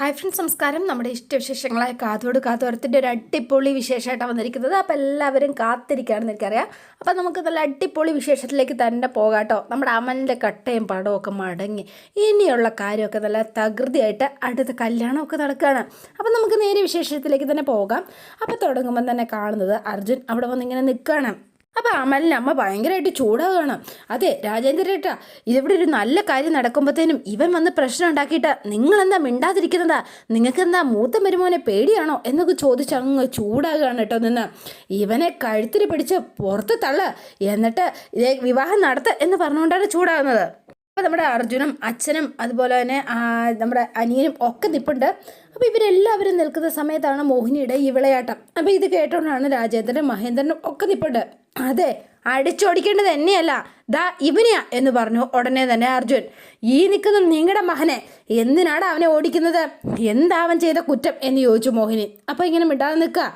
Hi friends നമസ്കാരം. നമ്മുടെ ഇഷ്ടവിശേഷങ്ങളായ കാതോട് കാതോരത്തിന്റെ ഒരു അടിപൊളി വിശേഷമായിട്ടാണ് വന്നിരിക്കുന്നത്. അപ്പോൾ എല്ലാവരും കാത്തിരിക്കുകയാണെന്ന് എനിക്കറിയാം. അപ്പോൾ നമുക്ക് നല്ല അടിപൊളി വിശേഷത്തിലേക്ക് തന്നെ പോകാട്ടോ നമ്മുടെ അമലിന്റെ കട്ടയും പടവും ഒക്കെ മടങ്ങി. ഇനിയുള്ള കാര്യമൊക്കെ നല്ല തകൃതിയായിട്ട് അടുത്ത കല്യാണമൊക്കെ നടക്കുകയാണ്. അപ്പോൾ നമുക്ക് നേരെ വിശേഷത്തിലേക്ക് തന്നെ പോകാം. അപ്പോൾ തുടങ്ങുമ്പോൾ തന്നെ കാണുന്നത് അർജുൻ അവിടെ വന്നിങ്ങനെ നിൽക്കുകയാണ്. അപ്പോൾ അമലിന് അമ്മ ഭയങ്കരമായിട്ട് ചൂടാവുകയാണ്. അതെ രാജേന്ദ്രേട്ടാ ഇതിവിടെ ഒരു നല്ല കാര്യം നടക്കുമ്പോഴത്തേനും ഇവൻ വന്ന് പ്രശ്നം ഉണ്ടാക്കിയിട്ട് നിങ്ങളെന്താ മിണ്ടാതിരിക്കുന്നതാ? നിങ്ങൾക്കെന്താ മൂത്ത മരുമോനെ പേടിയാണോ? എന്നൊക്കെ ചോദിച്ച് അങ്ങ് ചൂടാകുകയാണ് കേട്ടോ നിന്ന്. ഇവനെ കഴുത്തിൽ പിടിച്ച് പുറത്ത് തള്ള. എന്നിട്ട് വിവാഹം നടത്ത എന്ന് പറഞ്ഞുകൊണ്ടാണ് ചൂടാകുന്നത്. അപ്പോൾ നമ്മുടെ അർജുനും അച്ഛനും അതുപോലെ തന്നെ നമ്മുടെ അനിയനും ഒക്കെ നിപ്പുണ്ട്. അപ്പോൾ ഇവരെല്ലാവരും നിൽക്കുന്ന സമയത്താണ് മോഹിനിയുടെ ഈ വിളയാട്ടം. അപ്പോൾ ഇത് കേട്ടോണ്ടാണ് രാജേന്ദ്രനും മഹേന്ദ്രനും ഒക്കെ നിപ്പുണ്ട്. അതെ അടിച്ചോടിക്കേണ്ടത് എന്നെയല്ല. ദാ ഇവനെയാ എന്ന് പറഞ്ഞു ഉടനെ തന്നെ അർജുൻ. ഈ നിൽക്കുന്ന നിങ്ങളുടെ മഹനെ എന്തിനാണ് അവനെ ഓടിക്കുന്നത്? എന്താവൻ ചെയ്ത കുറ്റം? എന്ന് ചോദിച്ചു മോഹിനി. അപ്പോൾ ഇങ്ങനെ മിണ്ടാതെ നിൽക്കുക.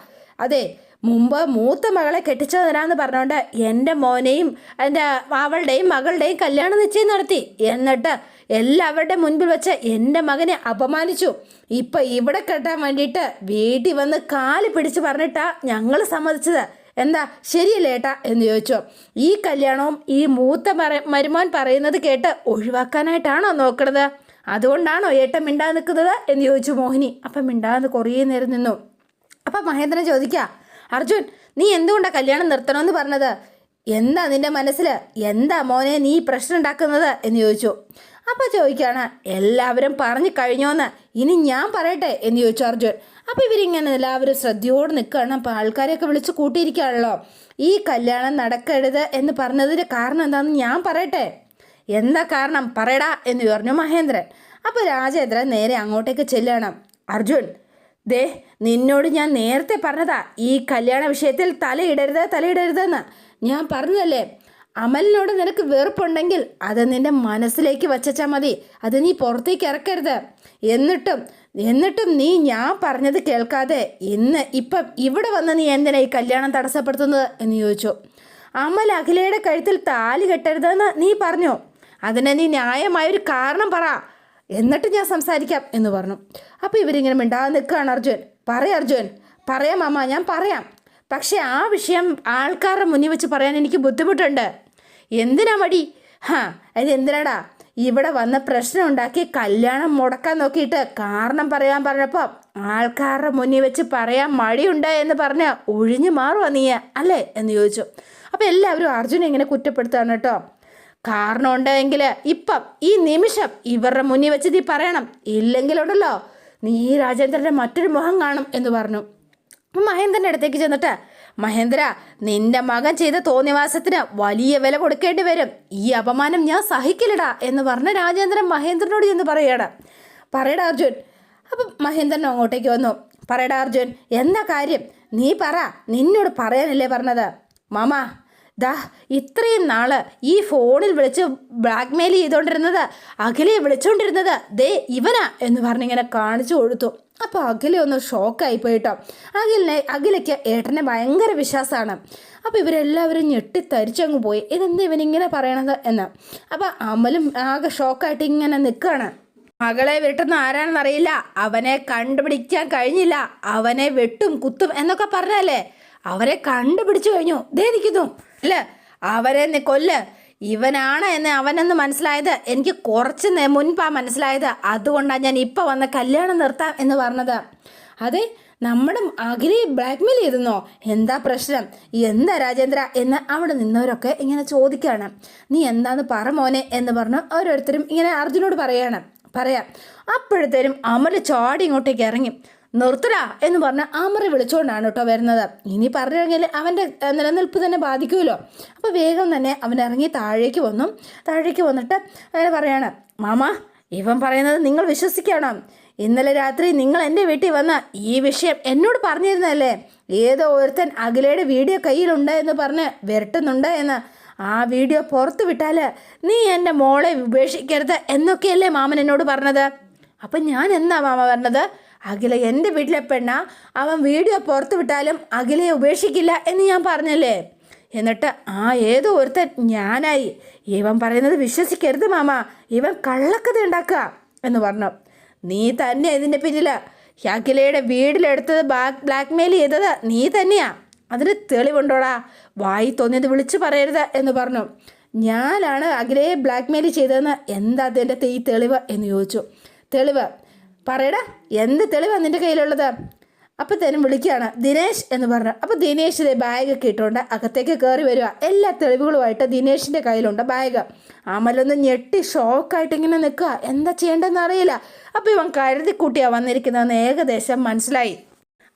അതെ മുമ്പ് മൂത്ത മകളെ കെട്ടിച്ചു തരാമെന്ന് പറഞ്ഞുകൊണ്ട് എന്റെ മോനെയും എന്റെ അവളുടെയും മകളുടെയും കല്യാണം നിശ്ചയം നടത്തി. എന്നിട്ട് എല്ലാവരുടെ മുൻപിൽ വെച്ച് എന്റെ മകനെ അപമാനിച്ചു. ഇപ്പം ഇവിടെ കെട്ടാൻ വേണ്ടിയിട്ട് വീട്ടിൽ വന്ന് കാൽ പിടിച്ച് പറഞ്ഞിട്ടാ ഞങ്ങൾ സമ്മതിച്ചത്. എന്താ ശരിയല്ലേ ഏട്ടാ? എന്ന് ചോദിച്ചു. ഈ കല്യാണവും ഈ മൂത്ത മര മരുമോൻ പറയുന്നത് കേട്ട് ഒഴിവാക്കാനായിട്ടാണോ നോക്കണത്? അതുകൊണ്ടാണോ ഏട്ടൻ മിണ്ടാതെ നിൽക്കുന്നത്? എന്ന് ചോദിച്ചു മോഹിനി. അപ്പം മിണ്ടാതെ കുറേ നേരം നിന്നു. അപ്പം മഹേന്ദ്രൻ ചോദിക്കുക അർജുൻ നീ എന്തുകൊണ്ടാണ് കല്യാണം നിർത്തണമെന്ന് പറഞ്ഞത്? എന്താ നിന്റെ മനസ്സിൽ എന്താ മോനെ നീ പ്രശ്നം ഉണ്ടാക്കുന്നത്? എന്ന് ചോദിച്ചു. അപ്പോൾ ചോദിക്കുകയാണ് എല്ലാവരും പറഞ്ഞു കഴിഞ്ഞോന്ന്. ഇനി ഞാൻ പറയട്ടെ? എന്ന് ചോദിച്ചു അർജുൻ. അപ്പോൾ ഇവരിങ്ങനെ എല്ലാവരും ശ്രദ്ധയോട് നിൽക്കുകയാണ്. അപ്പോൾ ആൾക്കാരെയൊക്കെ വിളിച്ച് കൂട്ടിയിരിക്കുകയാണല്ലോ. ഈ കല്യാണം നടക്കരുത് എന്ന് പറഞ്ഞതിന്റെ കാരണം എന്താണെന്ന് ഞാൻ പറയട്ടെ? എന്താ കാരണം? പറയടാ എന്ന് പറഞ്ഞു മഹേന്ദ്രൻ. അപ്പോൾ രാജേന്ദ്രൻ നേരെ അങ്ങോട്ടേക്ക് ചെല്ലണം. അർജുൻ ദേ നിന്നോട് ഞാൻ നേരത്തെ പറഞ്ഞതാ ഈ കല്യാണ വിഷയത്തിൽ തലയിടരുത് തലയിടരുതെന്ന്. ഞാൻ പറഞ്ഞതല്ലേ അമലിനോട് നിനക്ക് വെറുപ്പുണ്ടെങ്കിൽ അത് നിന്റെ മനസ്സിലേക്ക് വച്ചാൽ മതി അത് നീ പുറത്തേക്ക് ഇറക്കരുത്. എന്നിട്ടും എന്നിട്ടും നീ ഞാൻ പറഞ്ഞത് കേൾക്കാതെ ഇന്ന് ഇപ്പം ഇവിടെ വന്ന് നീ എന്തിനാ ഈ കല്യാണം തടസ്സപ്പെടുത്തുന്നത് എന്ന് ചോദിച്ചു. അമൽ അഖിലയുടെ കഴുത്തിൽ താലി കെട്ടരുതെന്ന് നീ പറഞ്ഞു. അതിനെ നീ ന്യായമായൊരു കാരണം പറ. എന്നിട്ട് ഞാൻ സംസാരിക്കാം എന്ന് പറഞ്ഞു. അപ്പോൾ ഇവരിങ്ങനെ മിണ്ടാതെ നിൽക്കുകയാണ് അർജുൻ. പറയാം അർജുൻ. പറയാം അമ്മ ഞാൻ പറയാം. പക്ഷേ ആ വിഷയം ആൾക്കാരുടെ മുന്നിൽ വെച്ച് പറയാൻ എനിക്ക് ബുദ്ധിമുട്ടുണ്ട്. എന്തിനാ മടി? ഹാ അത് എന്തിനാടാ? ഇവിടെ വന്ന പ്രശ്നം ഉണ്ടാക്കി കല്യാണം മുടക്കാൻ നോക്കിയിട്ട് കാരണം പറയാൻ പറഞ്ഞപ്പോൾ ആൾക്കാരുടെ മുന്നിൽ വെച്ച് പറയാൻ മടിയുണ്ട് എന്ന് പറഞ്ഞ് ഒഴിഞ്ഞു മാറുവാ നീ അല്ലേ? എന്ന് ചോദിച്ചു. അപ്പോൾ എല്ലാവരും അർജുനെ ഇങ്ങനെ കുറ്റപ്പെടുത്താണ് കേട്ടോ. കാരണം ഉണ്ടെങ്കിൽ ഇപ്പം ഈ നിമിഷം ഇവരുടെ മുന്നിൽ വെച്ച് നീ പറയണം. ഇല്ലെങ്കിലുണ്ടല്ലോ നീ രാജേന്ദ്രന്റെ മറ്റൊരു മുഖം കാണും എന്ന് പറഞ്ഞു. മഹേന്ദ്രന്റെ അടുത്തേക്ക് ചെന്നിട്ട് മഹേന്ദ്ര നിന്റെ മകൻ ചെയ്ത തോന്നിവാസത്തിന് വലിയ വില കൊടുക്കേണ്ടി വരും. ഈ അപമാനം ഞാൻ സഹിക്കില്ലടാ എന്ന് പറഞ്ഞ രാജേന്ദ്രൻ മഹേന്ദ്രനോട് ചെന്ന് പറയടാ പറയടാ അർജുൻ. അപ്പം മഹേന്ദ്രൻ അങ്ങോട്ടേക്ക് വന്നു. പറയടാ അർജുൻ എന്താ കാര്യം? നീ പറ. നിന്നോട് പറയാനല്ലേ പറഞ്ഞത്? മാമാ ദാ ഇത്രയും നാൾ ഈ ഫോണിൽ വിളിച്ച് ബ്ലാക്ക്മെയിൽ ചെയ്തുകൊണ്ടിരുന്നത് അഖിലയെ വിളിച്ചുകൊണ്ടിരുന്നത് ദേ ഇവനാ എന്ന് പറഞ്ഞിങ്ങനെ കാണിച്ചു കൊടുത്തു. അപ്പോൾ അഖില ഒന്ന് ഷോക്കായി പോയിട്ടോ. അഖിലിനെ അഖിലയ്ക്ക് ഏട്ടനെ ഭയങ്കര വിശ്വാസമാണ്. അപ്പോൾ ഇവരെല്ലാവരും ഞെട്ടിത്തരിച്ചങ്ങ് പോയി. ഇതെന്താ ഇവനിങ്ങനെ പറയണത് എന്ന്. അപ്പോൾ അമലും ആകെ ഷോക്കായിട്ട് ഇങ്ങനെ നിൽക്കുകയാണ് മകളെ വെട്ടുന്ന ആരാണെന്നറിയില്ല അവനെ കണ്ടുപിടിക്കാൻ കഴിഞ്ഞില്ല. അവനെ വെട്ടും കുത്തും എന്നൊക്കെ പറഞ്ഞല്ലേ? അവരെ കണ്ടുപിടിച്ചു കഴിഞ്ഞു. ദേദിക്കുന്നു അല്ലേ അവരെ കൊല്ല്. ഇവനാണ് എന്ന് അവനെന്ന് മനസ്സിലായത്. എനിക്ക് കുറച്ച് മുൻപാ മനസ്സിലായത്. അതുകൊണ്ടാണ് ഞാൻ ഇപ്പം വന്ന് കല്യാണം നിർത്താം എന്ന് പറഞ്ഞത്. അതെ നമ്മുടെ അഖിലെ ബ്ലാക്ക്മെയിൽ ചെയ്തെന്നോ എന്താ പ്രശ്നം? എന്താ രാജേന്ദ്ര? എന്ന് അവിടെ നിന്നവരൊക്കെ ഇങ്ങനെ ചോദിക്കുകയാണ് നീ എന്താന്ന് പറ മോനെ എന്ന് പറഞ്ഞ് ഓരോരുത്തരും ഇങ്ങനെ അർജുനോട് പറയാണ്. പറയാം. അപ്പോഴത്തേനും അമൽ ചാടി ഇങ്ങോട്ടേക്ക് ഇറങ്ങി. നിർത്തല എന്ന് പറഞ്ഞ് അമറി വിളിച്ചുകൊണ്ടാണ് കേട്ടോ വരുന്നത്. ഇനി പറഞ്ഞിറങ്ങിയാൽ അവന്റെ നിലനിൽപ്പ് തന്നെ ബാധിക്കുമല്ലോ അപ്പോൾ വേഗം തന്നെ അവൻ ഇറങ്ങി താഴേക്ക് വന്നു. താഴേക്ക് വന്നിട്ട് അങ്ങനെ പറയാണ് മാമ ഇവൻ പറയുന്നത് നിങ്ങൾ വിശ്വസിക്കണം. ഇന്നലെ രാത്രി നിങ്ങൾ എന്റെ വീട്ടിൽ വന്ന ഈ വിഷയം എന്നോട് പറഞ്ഞിരുന്നല്ലേ ഏതോ ഒരുത്തൻ അഖിലയുടെ വീഡിയോ കയ്യിലുണ്ട് എന്ന് പറഞ്ഞ് വിരട്ടുന്നുണ്ട് എന്ന്. ആ വീഡിയോ പുറത്തു വിട്ടാൽ നീ എന്റെ മോളെ ഉപേക്ഷിക്കരുത് എന്നൊക്കെയല്ലേ മാമൻ എന്നോട് പറഞ്ഞത്? അപ്പം ഞാൻ എന്താ മാമ പറഞ്ഞത്? അഖില എന്റെ വീട്ടിലെ പെണ്ണ അവൻ വീഡിയോ പുറത്ത് വിട്ടാലും അഖിലയെ ഉപേക്ഷിക്കില്ല എന്ന് ഞാൻ പറഞ്ഞല്ലേ? എന്നിട്ട് ആ ഏതോ ഒരുത്തൻ ഞാനായി. ഇവൻ പറയുന്നത് വിശ്വസിക്കരുത് മാമ. ഇവൻ കള്ളക്കഥ ഉണ്ടാക്കുക എന്ന് പറഞ്ഞു. നീ തന്നെ ഇതിന്റെ പിന്നിൽ അഖിലയുടെ വീട്ടിലെടുത്തത് ബ്ലാക്ക് മെയിൽ ചെയ്തത് നീ തന്നെയാ. അതിന് തെളിവുണ്ടോടാ? വായി തോന്നിയത് വിളിച്ചു പറയരുത് എന്ന് പറഞ്ഞു. ഞാനാണ് അഖിലയെ ബ്ലാക്ക് മെയിൽ ചെയ്തതെന്ന് എന്താ അതിന്റെ തെളിവ്? എന്ന് ചോദിച്ചു. തെളിവ് പറയടാ എന്ത് തെളിവാണ് നിന്റെ കയ്യിലുള്ളത്? അപ്പം തന്നെ വിളിക്കുകയാണ് ദിനേശ് എന്ന് പറഞ്ഞു. അപ്പോൾ ദിനേശ് ഇതേ ബാഗൊക്കെ ഇട്ടുകൊണ്ട് അകത്തേക്ക് കയറി വരിക എല്ലാ തെളിവുകളുമായിട്ട് ദിനേശിന്റെ കയ്യിലുണ്ട് ബാഗ് അമലൊന്ന് ഞെട്ടി ഷോക്കായിട്ട് ഇങ്ങനെ നിൽക്കുക എന്താ ചെയ്യേണ്ടതെന്ന് അറിയില്ല. അപ്പോൾ ഇവൻ കരുതി കൂട്ടിയാണ് വന്നിരിക്കുന്നതെന്ന് ഏകദേശം മനസ്സിലായി.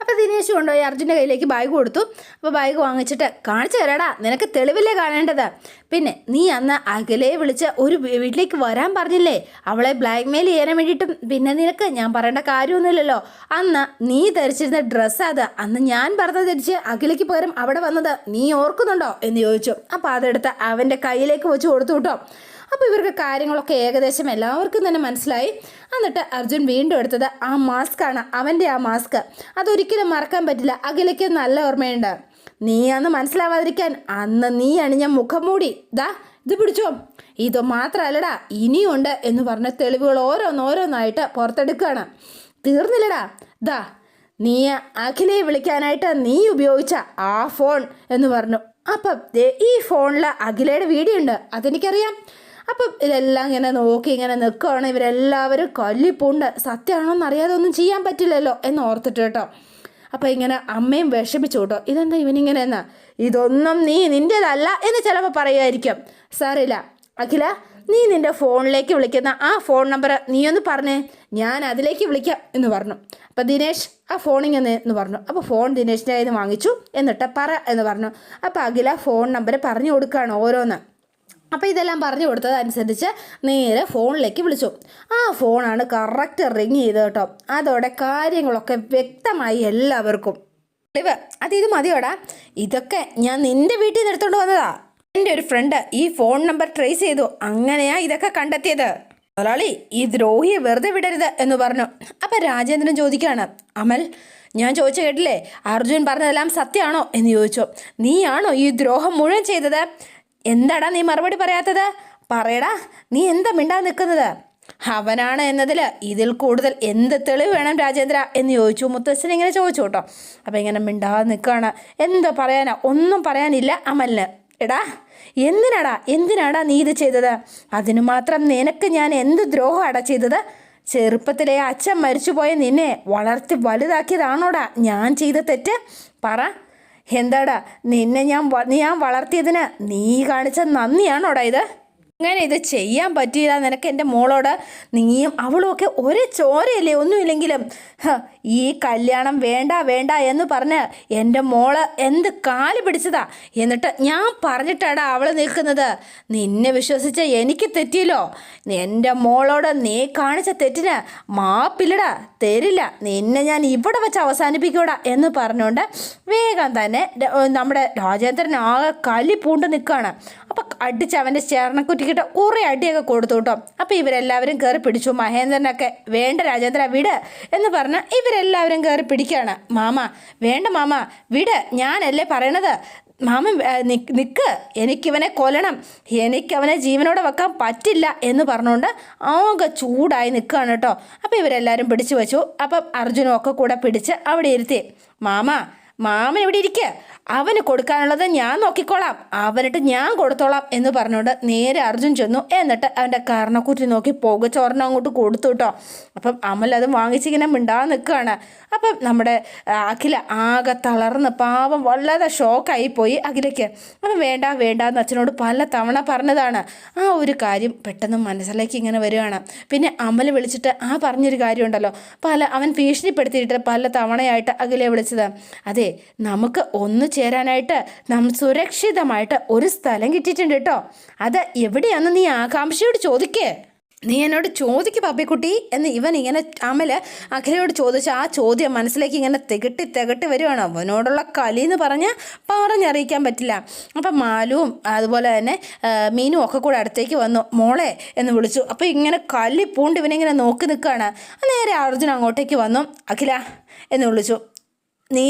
അപ്പോൾ ദിനേശ് കൊണ്ടുപോയി അർജുന്റെ കയ്യിലേക്ക് ബാഗ് കൊടുത്തു. അപ്പോൾ ബാഗ് വാങ്ങിച്ചിട്ട് കാണിച്ചു തരാടാ നിനക്ക് തെളിവില്ലേ കാണേണ്ടത്? പിന്നെ നീ അന്ന് അകലെ വിളിച്ച് ഒരു വീട്ടിലേക്ക് വരാൻ പറഞ്ഞില്ലേ? അവളെ ബ്ലാക്ക് മെയിൽ ചെയ്യാൻ വേണ്ടിയിട്ടും പിന്നെ നിനക്ക് ഞാൻ പറയേണ്ട കാര്യമൊന്നുമില്ലല്ലോ. അന്ന് നീ ധരിച്ചിരുന്ന ഡ്രസ്സ് അത് അന്ന് ഞാൻ പറഞ്ഞ ധരിച്ച് അഖിലയ്ക്ക് പകരം അവിടെ വന്നത് നീ ഓർക്കുന്നുണ്ടോ? എന്ന് ചോദിച്ചു. അപ്പോൾ അതെടുത്ത് അവന്റെ കയ്യിലേക്ക് വെച്ച് കൊടുത്തു കേട്ടോ. അപ്പോൾ ഇവർക്ക് കാര്യങ്ങളൊക്കെ ഏകദേശം എല്ലാവർക്കും തന്നെ മനസ്സിലായി. എന്നിട്ട് അർജുൻ വീണ്ടും എടുത്തത് ആ മാസ്ക് ആണ് അവന്റെ ആ മാസ്ക് അതൊരിക്കലും മറക്കാൻ പറ്റില്ല. അഖിലയ്ക്ക് നല്ല ഓർമ്മയുണ്ട്. നീ അന്ന് മനസ്സിലാവാതിരിക്കാൻ അന്ന് നീ അണിഞ്ഞ മുഖംമൂടി ദാ ഇത് പിടിച്ചോ. ഇത് മാത്രമല്ലടാ ഇനിയുണ്ട് എന്ന് പറഞ്ഞ തെളിവുകൾ ഓരോന്നോരോന്നായിട്ട് പുറത്തെടുക്കുകയാണ്. തീർന്നില്ലടാ. ദാ നീ അഖിലയെ വിളിക്കാനായിട്ട് നീ ഉപയോഗിച്ച ആ ഫോൺ എന്ന് പറഞ്ഞു. അപ്പം ഈ ഫോണിൽ അഖിലയുടെ വീഡിയോ ഉണ്ട്. അതെനിക്കറിയാം. അപ്പം ഇതെല്ലാം ഇങ്ങനെ നോക്കി ഇങ്ങനെ നിൽക്കുകയാണ് ഇവരെല്ലാവരും കൊല്ലിപ്പുണ്ട്. സത്യമാണോന്ന് അറിയാതെ ഒന്നും ചെയ്യാൻ പറ്റില്ലല്ലോ എന്ന് ഓർത്തിട്ട് കേട്ടോ. അപ്പം ഇങ്ങനെ അമ്മയും വിഷമിച്ചു കേട്ടോ. ഇതെന്താ ഇവനിങ്ങനെ എന്നാ? ഇതൊന്നും നീ നിന്റേതല്ല എന്ന് ചിലപ്പോൾ പറയുമായിരിക്കും. സാറില്ല അഖില നീ നിന്റെ ഫോണിലേക്ക് വിളിക്കുന്ന ആ ഫോൺ നമ്പർ നീ ഒന്ന് പറഞ്ഞേ. ഞാൻ അതിലേക്ക് വിളിക്കാം എന്ന് പറഞ്ഞു. അപ്പോൾ ദിനേഷ് ആ ഫോണിങ്ങനെ എന്ന് പറഞ്ഞു. അപ്പോൾ ഫോൺ ദിനേഷിന്റെ കയ്യിൽ വാങ്ങിച്ചു. എന്നിട്ട് പറ എന്ന് പറഞ്ഞു. അപ്പോൾ അഖില ഫോൺ നമ്പർ പറഞ്ഞു കൊടുക്കുകയാണ് ഓരോന്ന്. അപ്പോൾ ഇതെല്ലാം പറഞ്ഞു കൊടുത്തതനുസരിച്ച് നേരെ ഫോണിലേക്ക് വിളിച്ചു. ആ ഫോണാണ് കറക്റ്റ് റിങ് ചെയ്തത് കേട്ടോ. അതോടെ കാര്യങ്ങളൊക്കെ വ്യക്തമായി എല്ലാവർക്കും. ഇവ അത് ഇത് മതിയോടാ? ഇതൊക്കെ ഞാൻ നിന്റെ വീട്ടിൽ നിന്ന് എടുത്തോണ്ട് വന്നതാ. എന്റെ ഒരു ഫ്രണ്ട് ഈ ഫോൺ നമ്പർ ട്രേസ് ചെയ്തു. അങ്ങനെയാ ഇതൊക്കെ കണ്ടെത്തിയത്. മുതലാളി ഈ ദ്രോഹിയെ വെറുതെ വിടരുത് എന്ന് പറഞ്ഞു. അപ്പം രാജേന്ദ്രൻ ചോദിക്കുകയാണ് അമൽ ഞാൻ ചോദിച്ചു കേട്ടില്ലേ? അർജുൻ പറഞ്ഞതെല്ലാം സത്യമാണോ എന്ന് ചോദിച്ചു. നീയാണോ ഈ ദ്രോഹം മുഴുവൻ ചെയ്തത്? എന്താടാ നീ മറുപടി പറയാത്തത്? പറയടാ നീ എന്താ മിണ്ടാ നിൽക്കുന്നത്? അവനാണ് എന്നതിൽ ഇതിൽ കൂടുതൽ എന്ത് തെളിവ് വേണം രാജേന്ദ്ര എന്ന് ചോദിച്ചു. മുത്തശ്ശൻ ഇങ്ങനെ ചോദിച്ചു കേട്ടോ. അപ്പം ഇങ്ങനെ മിണ്ടാതെ നിൽക്കുകയാണ്. എന്താ പറയാനാ? ഒന്നും പറയാനില്ല അമലിന്. എടാ എന്തിനാടാ? എന്തിനാടാ നീ ഇത് ചെയ്തത്? അതിനു മാത്രം നിനക്ക് ഞാൻ എന്ത് ദ്രോഹമാടാ ചെയ്തത്? ചെറുപ്പത്തിലെ അച്ഛൻ മരിച്ചുപോയ നിന്നെ വളർത്തി വലുതാക്കിയതാണോടാ ഞാൻ ചെയ്ത തെറ്റ്? പറ. എന്താടാ നിന്നെ ഞാൻ ഞാൻ വളർത്തിയതിന് നീ കാണിച്ച നന്ദിയാണോടാ ഇത്? അങ്ങനെ ഇത് ചെയ്യാൻ പറ്റിയില്ല. നിനക്ക് എന്റെ മോളോട് നീയും അവളും ഒക്കെ ഒരേ ചോരയല്ലേ? ഒന്നുമില്ലെങ്കിലും ഈ കല്യാണം വേണ്ട വേണ്ട എന്ന് പറഞ്ഞ് എന്റെ മോൾ എന്ത് കാൽ പിടിച്ചതാ? എന്നിട്ട് ഞാൻ പറഞ്ഞിട്ടാടാ അവൾ നിൽക്കുന്നത്? നിന്നെ വിശ്വസിച്ച് എനിക്ക് തെറ്റിയല്ലോ. എന്റെ മോളോട് നീ കാണിച്ച തെറ്റിന് മാപ്പില്ലടാ തരില്ല. നിന്നെ ഞാൻ ഇവിടെ വെച്ച് അവസാനിപ്പിക്കൂടാ എന്ന് പറഞ്ഞുകൊണ്ട് വേഗം തന്നെ നമ്മുടെ രാജേന്ദ്രൻ ആകെ കലി പൂണ്ട് നിൽക്കുകയാണ്. അപ്പം അടിച്ച് അവന്റെ ചേർണക്കുറ്റിക്കിട്ട് കുറേ അടിയൊക്കെ കൊടുത്തു കേട്ടോ. അപ്പം ഇവരെല്ലാവരും കയറി പിടിച്ചു. മഹേന്ദ്രനൊക്കെ വേണ്ട രാജേന്ദ്ര വിട് എന്ന് പറഞ്ഞ് ഇവരെല്ലാവരും കയറി പിടിക്കുകയാണ്. മാമ വേണ്ട മാമ വിട്. ഞാനല്ലേ പറയണത്? മാമൻ നിക്ക് നിക്ക്. എനിക്കിവനെ കൊല്ലണം. എനിക്കവനെ ജീവനോടെ വെക്കാൻ പറ്റില്ല എന്ന് പറഞ്ഞുകൊണ്ട് ആകെ ചൂടായി നിൽക്കുകയാണ് കേട്ടോ. അപ്പോൾ ഇവരെല്ലാവരും പിടിച്ചു വെച്ചു. അപ്പം അർജുനും ഒക്കെ കൂടെ പിടിച്ച് അവിടെ ഇരുത്തി. മാമ മാമൻ ഇവിടെ ഇരിക്കുക അവന് കൊടുക്കാനുള്ളത് ഞാൻ നോക്കിക്കോളാം. അവനിട്ട് ഞാൻ കൊടുത്തോളാം എന്ന് പറഞ്ഞുകൊണ്ട് നേരെ അർജുൻ ചെന്നു. എന്നിട്ട് അവന്റെ കർണക്കുറ്റി നോക്കി പുകച്ചോറിന് അങ്ങോട്ട് കൊടുത്തു കേട്ടോ അപ്പം അമൽ അത് വാങ്ങിച്ചിങ്ങനെ മിണ്ടാതെ നിൽക്കുകയാണ്. അപ്പം നമ്മുടെ അഖില ആകെ തളർന്ന് പാവം വളരെ ഷോക്കായി പോയി അഖിലയ്ക്ക്. അപ്പം വേണ്ട വേണ്ട എന്ന് അച്ഛനോട് പല തവണ പറഞ്ഞതാണ്. ആ ഒരു കാര്യം പെട്ടെന്ന് മനസ്സിലേക്ക് ഇങ്ങനെ വരികയാണ്. പിന്നെ അമൽ വിളിച്ചിട്ട് ആ പറഞ്ഞൊരു കാര്യമുണ്ടല്ലോ. പല അവൻ ഭീഷണിപ്പെടുത്തിയിട്ട് പല തവണയായിട്ട് അഖിലെ വിളിച്ചത്. അതെ നമുക്ക് ഒന്ന് ചേരാനായിട്ട് നാം സുരക്ഷിതമായിട്ട് ഒരു സ്ഥലം കിട്ടിയിട്ടുണ്ട് കേട്ടോ. അത് എവിടെയാണെന്ന് നീ ആകാംക്ഷയോട് ചോദിക്കേ. നീ എന്നോട് ചോദിക്ക് പപ്പിക്കുട്ടി എന്ന് ഇവൻ ഇങ്ങനെ അമൽ അഖിലയോട് ചോദിച്ച ആ ചോദ്യം മനസ്സിലേക്ക് ഇങ്ങനെ തികട്ടി തികട്ടി വരുവാണ്. അവനോടുള്ള കലി എന്ന് പറഞ്ഞ് പറഞ്ഞറിയിക്കാൻ പറ്റില്ല. അപ്പം മാലുവും അതുപോലെ തന്നെ മീനും ഒക്കെ കൂടെ അടുത്തേക്ക് വന്നു. മോളെ എന്ന് വിളിച്ചു. അപ്പോൾ ഇങ്ങനെ കല്ലി പൂണ്ട് ഇവനിങ്ങനെ നോക്കി നിൽക്കുകയാണ്. നേരെ അർജുൻ അങ്ങോട്ടേക്ക് വന്നു. അഖില എന്ന് വിളിച്ചു. നീ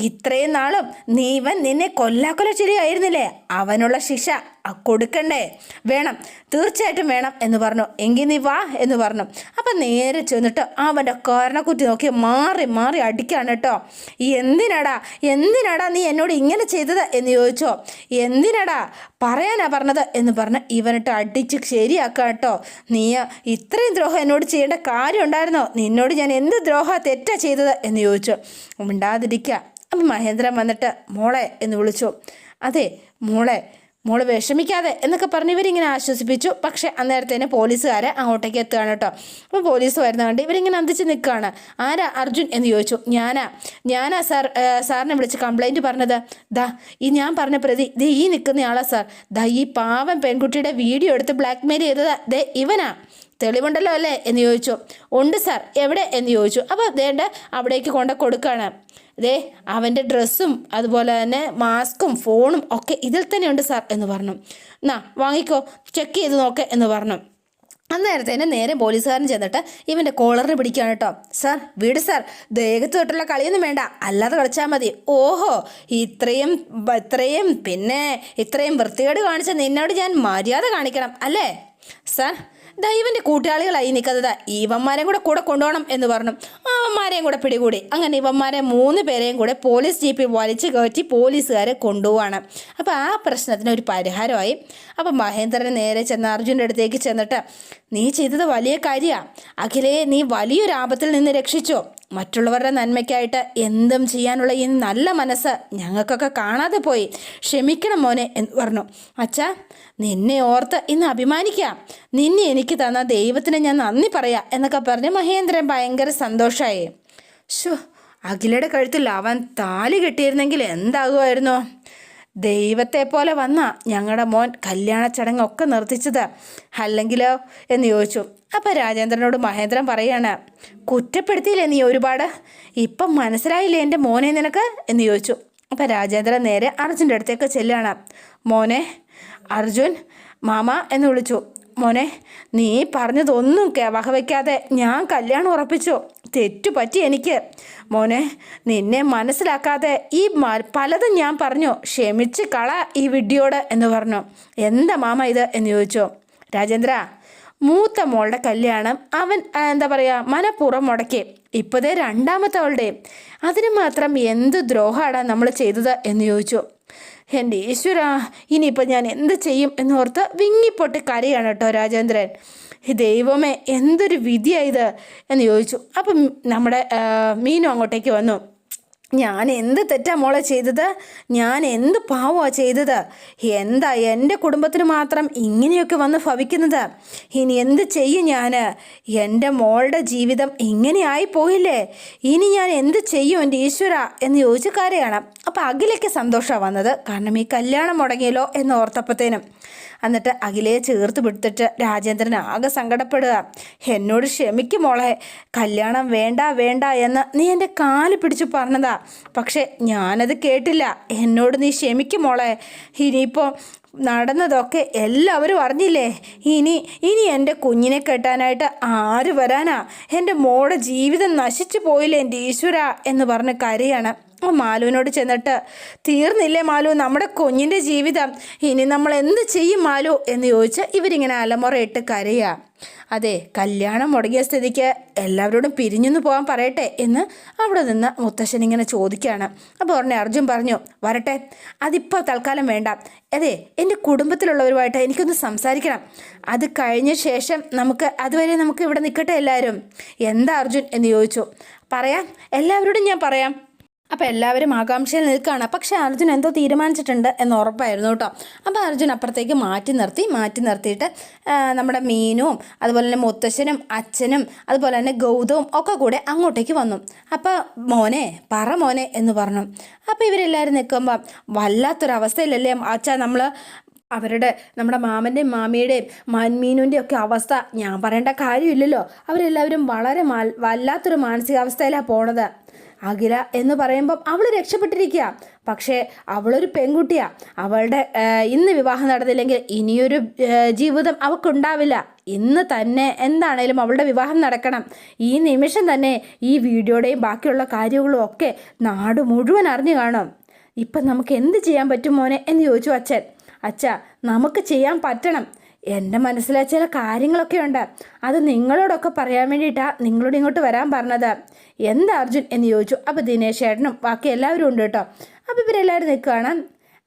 ഇത്രയും നാളും നീ ഇവൻ നിന്നെ കൊല്ലാക്കൊല ശരിയായിരുന്നില്ലേ അവനുള്ള ശിക്ഷ. "ആ, കൊടുക്കണ്ടേ? വേണം. തീർച്ചയായിട്ടും വേണം എന്ന് പറഞ്ഞു. എങ്കിൽ നീ വാ എന്ന് പറഞ്ഞു. അപ്പം നേരെ ചെന്നിട്ട് അവന്റെ കാരണക്കുറ്റി നോക്കി മാറി മാറി അടിക്കാണ് കേട്ടോ. എന്തിനടാ? എന്തിനടാ നീ എന്നോട് ഇങ്ങനെ ചെയ്തത് എന്ന് ചോദിച്ചോ? എന്തിനടാ? പറയാനാ പറഞ്ഞത് എന്ന് പറഞ്ഞ് ഇവനിട്ട് അടിച്ച് ശരിയാക്കാം കേട്ടോ. നീ ഇത്രയും ദ്രോഹം എന്നോട് ചെയ്യേണ്ട കാര്യം ഉണ്ടായിരുന്നോ? നിന്നോട് ഞാൻ എന്ത് ദ്രോഹ തെറ്റാ ചെയ്തത് എന്ന് ചോദിച്ചു. മിണ്ടാതിരിക്കുക അപ്പം മഹേന്ദ്രൻ വന്നിട്ട് മോളെ എന്ന് വിളിച്ചു. അതെ മോളെ മോൾ വിഷമിക്കാതെ എന്നൊക്കെ പറഞ്ഞ് ഇവരിങ്ങനെ ആശ്വസിപ്പിച്ചു. പക്ഷേ അന്നേരത്തേന് പോലീസുകാരെ അങ്ങോട്ടേക്ക് എത്തുകയാണ് കേട്ടോ. അപ്പോൾ പോലീസ് വരുന്ന കണ്ട് ഇവരിങ്ങനെ അന്തിച്ച് നിൽക്കുകയാണ്. ആരാ അർജുൻ? എന്ന് ചോദിച്ചു. ഞാനാ. ഞാനാ സാർ സാറിനെ വിളിച്ച് കംപ്ലൈന്റ് പറഞ്ഞത്. ദാ ഈ ഞാൻ പറഞ്ഞ പ്രതി ദേ ഈ നിൽക്കുന്നയാളാ സാർ. ദാ ഈ പാവം പെൺകുട്ടിയുടെ വീഡിയോ എടുത്ത് ബ്ലാക്ക്മെയിൽ ചെയ്തതാ. ദേ ഇവനാ. തെളിവുണ്ടല്ലോ അല്ലേ എന്ന് ചോദിച്ചു. ഉണ്ട് സാർ. എവിടെ? എന്ന് ചോദിച്ചു. അപ്പോൾ ദേണ്ട അവിടേക്ക് കൊണ്ട കൊടുക്കുകയാണ് ദേ അവന്റെ ഡ്രസ്സും അതുപോലെ തന്നെ മാസ്കും ഫോണും ഒക്കെ ഇതിൽ തന്നെ ഉണ്ട് സാർ എന്ന് പറഞ്ഞു. എന്നാ വാങ്ങിക്കോ. ചെക്ക് ചെയ്ത് നോക്ക് എന്ന് പറഞ്ഞു. അന്നേരത്തേനെ നേരെ പോലീസുകാരൻ ചെന്നിട്ട് ഇവന്റെ കോളറിന് പിടിക്കുകയാണ് കേട്ടോ. സാർ വീട് സാർ. ദേഹത്ത് തൊട്ടുള്ള കളിയൊന്നും വേണ്ട. അല്ലാതെ കളിച്ചാൽ മതി. ഓഹോ. ഇത്രയും ഇത്രയും പിന്നെ ഇത്രയും വൃത്തികേട് കാണിച്ച നിന്നോട് ഞാൻ മര്യാദ കാണിക്കണം. അല്ലേ? സാർ ദൈവന്റെ കൂട്ടാളികളായി നിൽക്കുന്നത്. ഇവന്മാരെയും കൂടെ കൂടെ കൊണ്ടുപോകണം എന്ന് പറഞ്ഞു. അവന്മാരെയും കൂടെ പിടികൂടി. അങ്ങനെ ഇവന്മാരെ മൂന്ന് പേരെയും കൂടെ പോലീസ് ജീപ്പിൽ വലിച്ചു കയറ്റി പോലീസുകാരെ കൊണ്ടുപോവാണ്. അപ്പോൾ ആ പ്രശ്നത്തിന് ഒരു പരിഹാരമായി. അപ്പോൾ മഹേന്ദ്രൻ നേരെ ചെന്ന് അർജുന്റെ അടുത്തേക്ക് ചെന്നിട്ട് നീ ചെയ്തത് വലിയ കാര്യമാണ് അഖിലേ നീ വലിയൊരു ആപത്തിൽ നിന്ന് രക്ഷിച്ചോ. മറ്റുള്ളവരുടെ നന്മയ്ക്കായിട്ട് എന്തും ചെയ്യാനുള്ള ഈ നല്ല മനസ്സ് ഞങ്ങൾക്കൊക്കെ കാണാതെ പോയി. ക്ഷമിക്കണം മോനെ എന്ന് പറഞ്ഞു. അച്ഛാ നിന്നെ ഓർത്ത് ഇന്ന് അഭിമാനിക്കാം. നിന്നെ എനിക്ക് തന്ന ദൈവത്തിന് ഞാൻ നന്ദി പറയാം എന്നൊക്കെ പറഞ്ഞ് മഹേന്ദ്രൻ ഭയങ്കര സന്തോഷമായി ഷോ അഖിലയുടെ കഴുത്തിൽ അവൻ താലി കെട്ടിയിരുന്നെങ്കിൽ എന്താകുമായിരുന്നു? ദൈവത്തെ പോലെ വന്ന ഞങ്ങളുടെ മോൻ കല്യാണ ചടങ്ങൊക്കെ നിർത്തിച്ചത്. അല്ലെങ്കിലോ? എന്ന് ചോദിച്ചു. അപ്പം രാജേന്ദ്രനോട് മഹേന്ദ്രൻ പറയാണ് കുറ്റപ്പെടുത്തിയില്ലേ നീ ഒരുപാട്? ഇപ്പം മനസ്സിലായില്ലേ എന്റെ മോനെ നിനക്ക്? എന്ന് ചോദിച്ചു. അപ്പം രാജേന്ദ്രൻ നേരെ അർജുന്റെ അടുത്തേക്ക് ചെല്ലുകയാണ് മോനെ അർജുൻ മാമ എന്ന് വിളിച്ചു. മോനെ നീ പറഞ്ഞതൊന്നും വകവയ്ക്കാതെ ഞാൻ കല്യാണം ഉറപ്പിച്ചു. തെറ്റു പറ്റി എനിക്ക്. മോനെ നിന്നെ മനസ്സിലാക്കാതെ ഈ പലതും ഞാൻ പറഞ്ഞു. ക്ഷമിച്ച് കള ഈ വിഡിയോട് എന്ന് പറഞ്ഞു. എന്താ മാമ ഇത്? എന്ന് ചോദിച്ചു. രാജേന്ദ്ര മൂത്ത മോളുടെ കല്യാണം അവൻ എന്താ പറയുക മനഃപൂർവം മുടക്കി. ഇപ്പോഴേ രണ്ടാമത്തെ അവളുടെ. അതിന് മാത്രം എന്ത് ദ്രോഹമാണ് നമ്മൾ ചെയ്തത്? എന്ന് ചോദിച്ചു. എന്റെ ഈശ്വര ഇനിയിപ്പോൾ ഞാൻ എന്ത് ചെയ്യും? എന്നോർത്ത് വിങ്ങിപ്പൊട്ട് കരയാണ് കേട്ടോ രാജേന്ദ്രൻ. ദൈവമേ എന്തൊരു വിധിയായത്? എന്ന് ചോദിച്ചു. അപ്പം നമ്മുടെ മീനു അങ്ങോട്ടേക്ക് വന്നു. ഞാൻ എന്ത് തെറ്റാ മോളെ ചെയ്തത്? ഞാൻ എന്ത് പാവമാണ് ചെയ്തത്? എന്താ എന്റെ കുടുംബത്തിന് മാത്രം ഇങ്ങനെയൊക്കെ വന്ന് ഭവിക്കുന്നത്? ഇനി എന്ത് ചെയ്യും ഞാൻ? എന്റെ മോളുടെ ജീവിതം ഇങ്ങനെയായി പോയില്ലേ ഇനി ഞാൻ എന്ത് ചെയ്യും എന്റെ ഈശ്വര? എന്ന് ചോദിച്ച അപ്പോൾ അഖിലേക്ക് സന്തോഷമാണ് വന്നത്. കാരണം ഈ കല്യാണം മുടങ്ങിയല്ലോ എന്ന് ഓർത്തപ്പത്തേനും. എന്നിട്ട് അഖിലയെ ചേർത്ത് പിടുത്തിട്ട് രാജേന്ദ്രൻ ആകെ സങ്കടപ്പെടുക. എന്നോട് ക്ഷമിക്കും മോളെ. കല്യാണം വേണ്ട വേണ്ട എന്ന് നീ എന്റെ കാൽ പിടിച്ചു പറഞ്ഞതാ. പക്ഷെ ഞാനത് കേട്ടില്ല. എന്നോട് നീ ക്ഷമിക്കും മോളെ. ഇനിയിപ്പോൾ നടന്നതൊക്കെ എല്ലാവരും അറിഞ്ഞില്ലേ? ഇനി ഇനി എന്റെ കുഞ്ഞിനെ കെട്ടാനായിട്ട് ആര് വരാനാ? എന്റെ മോടെ ജീവിതം നശിച്ചു പോയില്ലേ എന്റെ ഈശ്വര? എന്ന് പറഞ്ഞ് കരയാണ്. ആ മാലുവിനോട് ചെന്നിട്ട് തീർന്നില്ലേ മാലു നമ്മുടെ കുഞ്ഞിന്റെ ജീവിതം. ഇനി നമ്മൾ എന്ത് ചെയ്യും മാലു? എന്ന് ചോദിച്ച് ഇവരിങ്ങനെ അലമുറയിട്ട് കരയുക അതെ കല്യാണം മുടങ്ങിയ സ്ഥിതിക്ക് എല്ലാവരോടും പിരിഞ്ഞൊന്ന് പോകാൻ പറയട്ടെ എന്ന് അവിടെ നിന്ന് മുത്തശ്ശൻ ഇങ്ങനെ ചോദിക്കുകയാണ് അപ്പോൾ ഉടനെ അർജുൻ പറഞ്ഞു വരട്ടെ അതിപ്പോൾ തൽക്കാലം വേണ്ട. അതെ എന്റെ കുടുംബത്തിലുള്ളവരുമായിട്ട് എനിക്കൊന്ന് സംസാരിക്കണം. അത് കഴിഞ്ഞ ശേഷം നമുക്ക് അതുവരെ നമുക്ക് ഇവിടെ നിൽക്കട്ടെ എല്ലാവരും? എന്താ അർജുൻ? എന്ന് ചോദിച്ചു. പറയാം എല്ലാവരോടും ഞാൻ പറയാം. അപ്പോൾ എല്ലാവരും ആകാംക്ഷയിൽ നിൽക്കുകയാണ് പക്ഷേ അർജുൻ എന്തോ തീരുമാനിച്ചിട്ടുണ്ട് എന്ന് ഉറപ്പായിരുന്നു കേട്ടോ. അപ്പോൾ അർജുൻ അപ്പുറത്തേക്ക് മാറ്റി നിർത്തി മാറ്റി നിർത്തിയിട്ട് നമ്മുടെ മീനും അതുപോലെ തന്നെ മുത്തശ്ശനും അച്ഛനും അതുപോലെ തന്നെ ഗൗതവും ഒക്കെ കൂടെ അങ്ങോട്ടേക്ക് വന്നു. അപ്പോൾ മോനെ പറ മോനെ എന്ന് പറഞ്ഞു. അപ്പോൾ ഇവരെല്ലാവരും നിൽക്കുമ്പോൾ വല്ലാത്തൊരവസ്ഥയിലല്ലേ അച്ഛാ നമ്മൾ അവരുടെ നമ്മുടെ മാമന്റെയും മാമിയുടെയും മാൻമീനുവിന്റെയും ഒക്കെ അവസ്ഥ. ഞാൻ പറയേണ്ട കാര്യമില്ലല്ലോ. അവരെല്ലാവരും വളരെ വല്ലാത്തൊരു മാനസികാവസ്ഥയിലാണ് പോണത്. അഖില എന്ന് പറയുമ്പം അവൾ രക്ഷപ്പെട്ടിരിക്കുക പക്ഷേ അവളൊരു പെൺകുട്ടിയാണ് അവളുടെ ഇന്ന് വിവാഹം നടന്നില്ലെങ്കിൽ ഇനിയൊരു ജീവിതം അവൾക്കുണ്ടാവില്ല ഇന്ന് തന്നെ എന്താണേലും അവളുടെ വിവാഹം നടക്കണം. ഈ നിമിഷം തന്നെ ഈ വീഡിയോയുടെയും ബാക്കിയുള്ള കാര്യങ്ങളും ഒക്കെ നാട് മുഴുവൻ അറിഞ്ഞു കാണും. ഇപ്പം നമുക്ക് എന്ത് ചെയ്യാൻ പറ്റും മോനെ? എന്ന് ചോദിച്ചു അച്ഛൻ. അച്ഛ നമുക്ക് ചെയ്യാൻ പറ്റണം. എന്റെ മനസ്സിലെ ചില കാര്യങ്ങളൊക്കെ ഉണ്ട്. അത് നിങ്ങളോടൊക്കെ പറയാൻ വേണ്ടിയിട്ടാണ് നിങ്ങളോട് ഇങ്ങോട്ട് വരാൻ പറഞ്ഞത്. എന്താ അർജുൻ എന്ന് ചോദിച്ചു. അപ്പോൾ ദിനേശ് ചേട്ടനും ബാക്കി എല്ലാവരും ഉണ്ട് കേട്ടോ. അപ്പോൾ ഇവരെല്ലാവരും നിൽക്കുകയാണ്.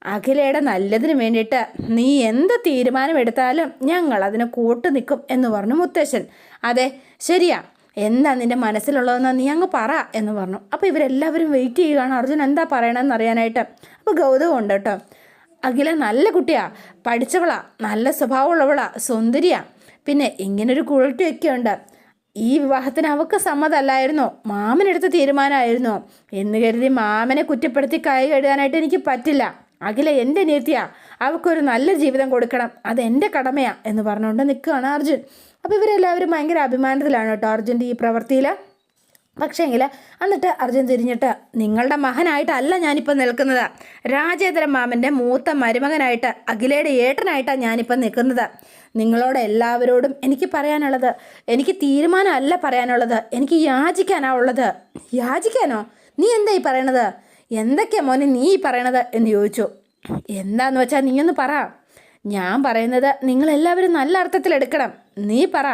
അഖിലയുടെ നല്ലതിന് വേണ്ടിയിട്ട് നീ എന്ത് തീരുമാനം എടുത്താലും ഞങ്ങൾ അതിനെ കൂട്ടു നിൽക്കും എന്ന് പറഞ്ഞു മുത്തശ്ശൻ. അതെ ശരിയാ. എന്താ നിന്റെ മനസ്സിലുള്ളതെന്ന് നീ അങ്ങ് പറ എന്ന് പറഞ്ഞു. അപ്പോൾ ഇവരെല്ലാവരും വെയിറ്റ് ചെയ്യുകയാണ്. അർജുൻ എന്താ പറയണമെന്ന് അറിയാനായിട്ട്. അപ്പോൾ ഗൗതം ഉണ്ട് കേട്ടോ. അഖില നല്ല കുട്ടിയാ. പഠിച്ചവളാ. നല്ല സ്വഭാവമുള്ളവളാ. സുന്ദരിയാ. പിന്നെ ഇങ്ങനൊരു കുഴട്ടിയൊക്കെ ഉണ്ട്. ഈ വിവാഹത്തിന് അവൾക്ക് സമ്മതമല്ലായിരുന്നോ മാമനെടുത്ത തീരുമാനമായിരുന്നോ. എന്ന് കരുതി മാമനെ കുറ്റപ്പെടുത്തി കൈ കഴുകാനായിട്ട് എനിക്ക് പറ്റില്ല. അഖില എന്റെ നീത്തിയാ അവൾക്കൊരു നല്ല ജീവിതം കൊടുക്കണം. അതെന്റെ കടമയാ എന്ന് പറഞ്ഞുകൊണ്ട് നിൽക്കുകയാണ് അർജുൻ. അപ്പോൾ ഇവരെല്ലാവരും ഭയങ്കര അഭിമാനത്തിലാണ് കേട്ടോ അർജുന്റെ ഈ പ്രവൃത്തിയിൽ. പക്ഷേങ്കിൽ എന്നിട്ട് അർജുൻ തിരിഞ്ഞിട്ട് നിങ്ങളുടെ മകനായിട്ടല്ല ഞാനിപ്പോൾ നിൽക്കുന്നത്. രാജേന്ദ്രൻ മാമന്റെ മൂത്ത മരുമകനായിട്ട് അഖിലയുടെ ഏട്ടനായിട്ടാണ് ഞാനിപ്പോൾ നിൽക്കുന്നത്. നിങ്ങളോട് എല്ലാവരോടും എനിക്ക് പറയാനുള്ളത് എനിക്ക് തീരുമാനമല്ല പറയാനുള്ളത് എനിക്ക് യാചിക്കാനാ ഉള്ളത്. യാചിക്കാനോ? നീ എന്താ ഈ പറയണത്? എന്തൊക്കെയാ മോനെ നീ ഈ പറയണത്? എന്ന് ചോദിച്ചു. എന്താന്ന് വെച്ചാൽ നീ ഒന്ന് പറ. ഞാൻ പറയുന്നത് നിങ്ങളെല്ലാവരും നല്ല അർത്ഥത്തിൽ എടുക്കണം നീ പറ.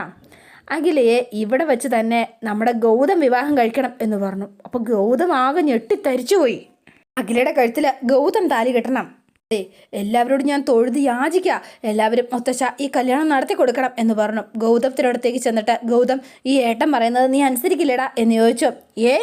അഖിലയെ ഇവിടെ വെച്ച് തന്നെ നമ്മുടെ ഗൗതം വിവാഹം കഴിക്കണം എന്ന് പറഞ്ഞു. അപ്പോൾ ഗൗതം ആകെ ഞെട്ടിത്തരിച്ചുപോയി അഖിലയുടെ കഴുത്തിൽ ഗൗതം താലി കെട്ടണം. അതെ എല്ലാവരോടും ഞാൻ തൊഴുത് യാചിക്കുക എല്ലാവരും ഒത്തശ്ശ ഈ കല്യാണം നടത്തി കൊടുക്കണം എന്ന് പറഞ്ഞു. ഗൗതത്തിനടുത്തേക്ക് ചെന്നിട്ട് ഗൗതം ഈ ഏട്ടൻ പറയുന്നത് നീ അനുസരിക്കില്ലടാ എന്ന് ചോദിച്ചു. ഏ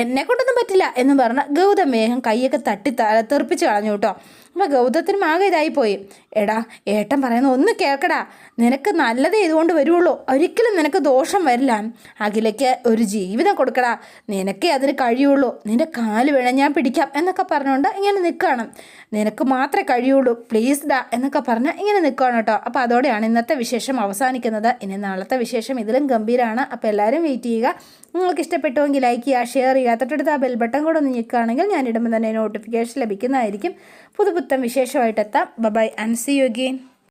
എന്നെ കൊണ്ടൊന്നും പറ്റില്ല എന്ന് പറഞ്ഞ ഗൗതം വേഗം കൈയൊക്കെ തട്ടി തെറിപ്പിച്ച് കളഞ്ഞു കേട്ടോ. അപ്പോൾ ഗൗതത്തിനും ആകെ ഇതായിപ്പോയി എടാ ഏട്ടൻ പറയുന്ന ഒന്ന് കേൾക്കടാ. നിനക്ക് നല്ലതേ ഇതുകൊണ്ട് വരുള്ളൂ. ഒരിക്കലും നിനക്ക് ദോഷം വരില്ല. അഖിലയ്ക്ക് ഒരു ജീവിതം കൊടുക്കടാ. നിനക്കേ അതിന് കഴിയുള്ളൂ. നിന്റെ കാൽ വേണം ഞാൻ പിടിക്കാം എന്നൊക്കെ പറഞ്ഞുകൊണ്ട് ഇങ്ങനെ നിൽക്കുകയാണ് നിനക്ക് മാത്രമേ കഴിയുള്ളൂ. പ്ലീസ് ഡാ എന്നൊക്കെ പറഞ്ഞ് ഇങ്ങനെ നിൽക്കുകയാണ് കേട്ടോ. അപ്പോൾ അതോടെയാണ് ഇന്നത്തെ വിശേഷം അവസാനിക്കുന്നത്. ഇനി നാളത്തെ വിശേഷം ഇതിലും ഗംഭീരമാണ് അപ്പോൾ എല്ലാവരും വെയിറ്റ് ചെയ്യുക. നിങ്ങൾക്ക് ഇഷ്ടപ്പെട്ടുവെങ്കിൽ ലൈക്ക് ചെയ്യുക ഷെയർ ചെയ്യുക തൊട്ടടുത്ത് ആ ബെൽ ബട്ടൺ കൂടെ ഒന്ന് ഞെക്കുകയാണെങ്കിൽ ഞാൻ ഇടുമ്പോൾ തന്നെ നോട്ടിഫിക്കേഷൻ ലഭിക്കുന്നതായിരിക്കും. പുതുപുത്തം വിശേഷമായിട്ട് വിശേഷമായിട്ടെത്താം bye and see you again